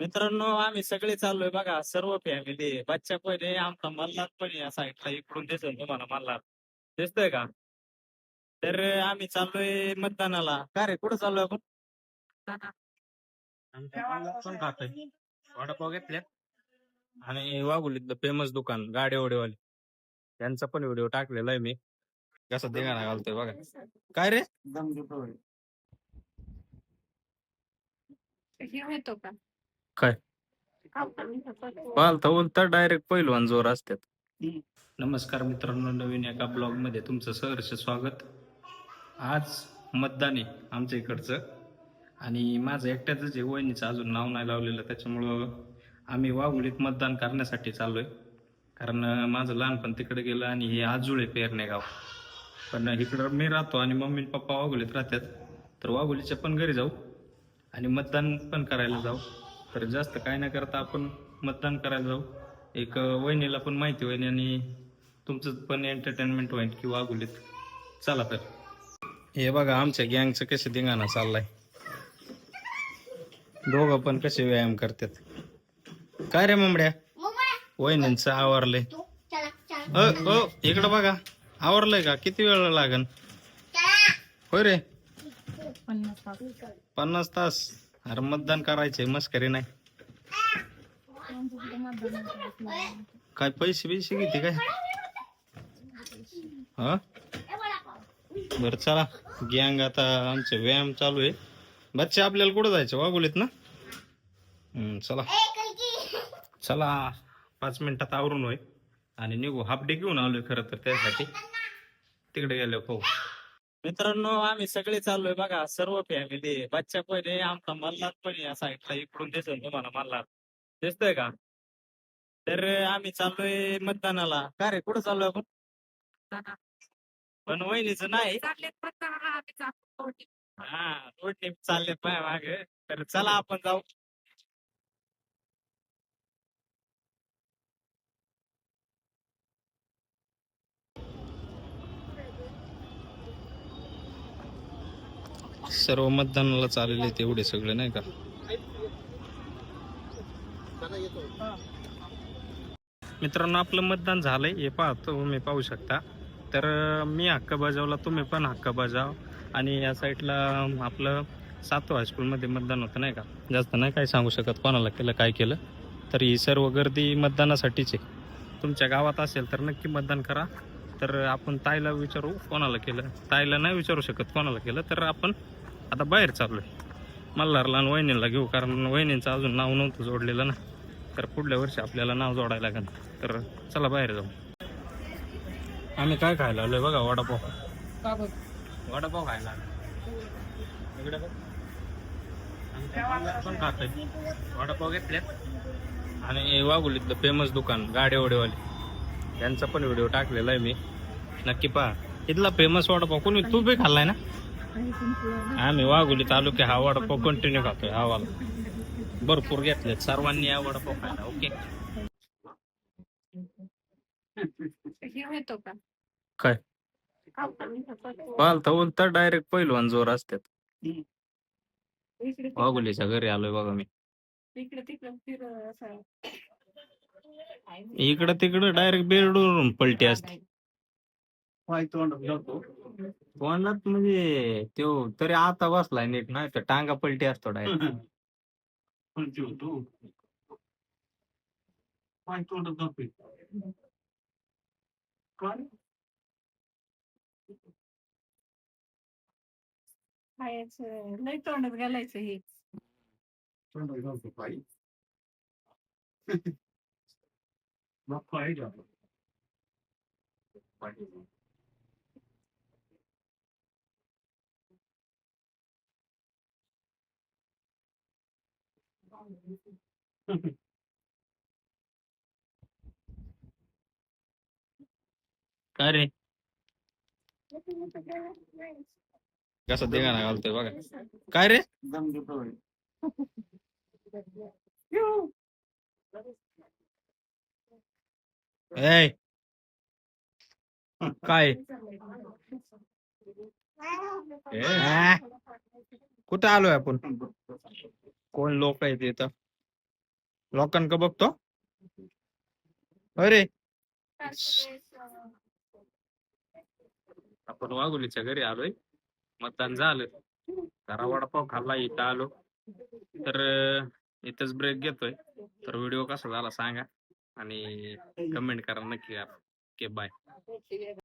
मित्रांनो आम्ही सगळे चाललोय बघा. सर्व फॅमिली बच्चा पण आहे आमचा मल्हार पण आहे या साईडला इकडून दिसेल तुम्हाला मल्हार. दिसतोय का? तर आम्ही चाललोय मतदानाला. का रे? कुठं चाललोय आपण? वडापाव घेतल्यात. आणि वाघुलीतलं फेमस दुकान गाडे वडेवाले. त्यांचा पण व्हिडिओ टाकलेला आहे मी. कसा देगाणा घालतोय बघा. काय रे? येतो का? काय? पालता तर तर डायरेक्ट पहिलवान जोर असतात नमस्कार मित्रांनो नवीन एका ब्लॉगमध्ये तुमचं सहर्ष स्वागत. आज मतदान आहे आमच्या इकडचं. आणि माझं एकट्याच जे वहिनीचं अजून नाव नाही लावलेलं त्याच्यामुळं आम्ही वाघुलीत मतदान करण्यासाठी चाललोय. कारण माझं लहानपण तिकडे गेलं आणि हे आजुळे पेरणे गाव. पण इकडं मी राहतो आणि मम्मी पप्पा वाघोलीत राहतात. तर वाघोलीच्या पण घरी जाऊ आणि मतदान पण करायला जाऊ. तर जास्त काय न करता आपण मतदान करायला जाऊ. एक वहिनीला पण माहिती होईल आणि तुमचं पण एंटरटेनमेंट होईल किंवा अगोलीत चला तर. हे बघा आमच्या गँगचं कसे धिंगाणा चाललाय. दोघं पण कसे व्यायाम करतात. काय रे ममड्या वहिनींचं आवरलंय. अ ओ इकडं बघा. आवरलंय का? किती वेळ लागन? होय रे. पन्नास तास. अरे मतदान करायचंय मस्करी नाही. काय पैसे बिसे किती काय? हा? बर चला. गँग आता आमचे व्यायाम चालू आहे. बच्चे आपल्याला कुठं जायचं? वागुलीत ना? चला. चला. पाच मिनिटात आवरून होय. आणि निघू. हाफ डे घेऊन आलोय खरं तर त्यासाठी. तिकडे गेलो हो मित्रांनो आम्ही सगळे चाललोय बघा. सर्व फॅमिली बच्चा पण आहे आमचा मल्हार पण आहे या साईडला इकडून दिसेल तुम्हाला मल्हार. दिसतोय का? तर आम्ही चाललोय मतदानाला. का रे? कुठं चाललोय आपण? पण वहिनीचं नाही. हा रोडने चालले पाय मागे. तर चला आपण जाऊ. सर्व मतदानाला चाललेले तेवढे सगळे नाही का? मित्रांनो आपलं मतदान झालंय. हे पाहतो तुम्ही पाहू शकता. तर मी हक्क बजावला तुम्ही पण हक्क बजाव. आणि या साईडला आपलं सातव हायस्कूलमध्ये मतदान होतं नाही का? जास्त नाही काय सांगू शकत कोणाला केलं काय केलं. तर ही सर्व गर्दी मतदानासाठीच आहे. तुमच्या गावात असेल तर नक्की मतदान करा. तर आपण ताईला विचारू कोणाला केलं. ताईला नाही विचारू शकत कोणाला केलं. तर आपण आता बाहेर चाललोय. मल्हारला आणि वहिनीला घेऊ कारण वहिनींचं अजून नाव नव्हतं जोडलेलं ना. तर पुढल्या वर्षी आपल्याला नाव जोडायला लागेल. तर चला बाहेर जाऊ. आम्ही काय खायला आलोय बघा वडापाव. वडापाव खायला. इकडे पण खातोय. वडापाव घेतल्यात आणि वाघुलीतलं फेमस दुकान गाडे वडेवाले यांचा पण व्हिडिओ टाकलेला आहे मी. नक्की पहा. इथला फेमस वडापाव कोणी तू बी खाल्लाय ना? आम्ही वाघुलीत आलो की हा वडापाव कंटिन्यू खातोय हा वाला. भरपूर घेतले सर्वांनी या वडापाव खायला ओके? हे काय? पालता उलता डायरेक्ट पहिलवान जोर असतात वाघुलीच्या घरी आलोय बघा मी. तिकडे तिकडे फिर असं इकडं तिकडं डायरेक्ट बेरडून पलटी असते. तोंडात म्हणजे तो तरी आता बसलाय नीट नाही तर टांगा पलटी असतो डायरेक्ट खायचं लय तोंडात घालायचं हे. काय रे? कसा देगाणा घालतोय बघा. काय रे? ए. काय कुठं आलोय आपण? कोण लोक आहेत इथं लोकांक बघतो. अरे. आपण वाघोलीच्या घरी आलोय. मतदान झालं. जरा वडापाव खाल्ला इथं आलो. तर इथंच ब्रेक घेतोय. तर व्हिडिओ कसा झाला सांगा. आणि कमेंट करा नक्की करा के बाय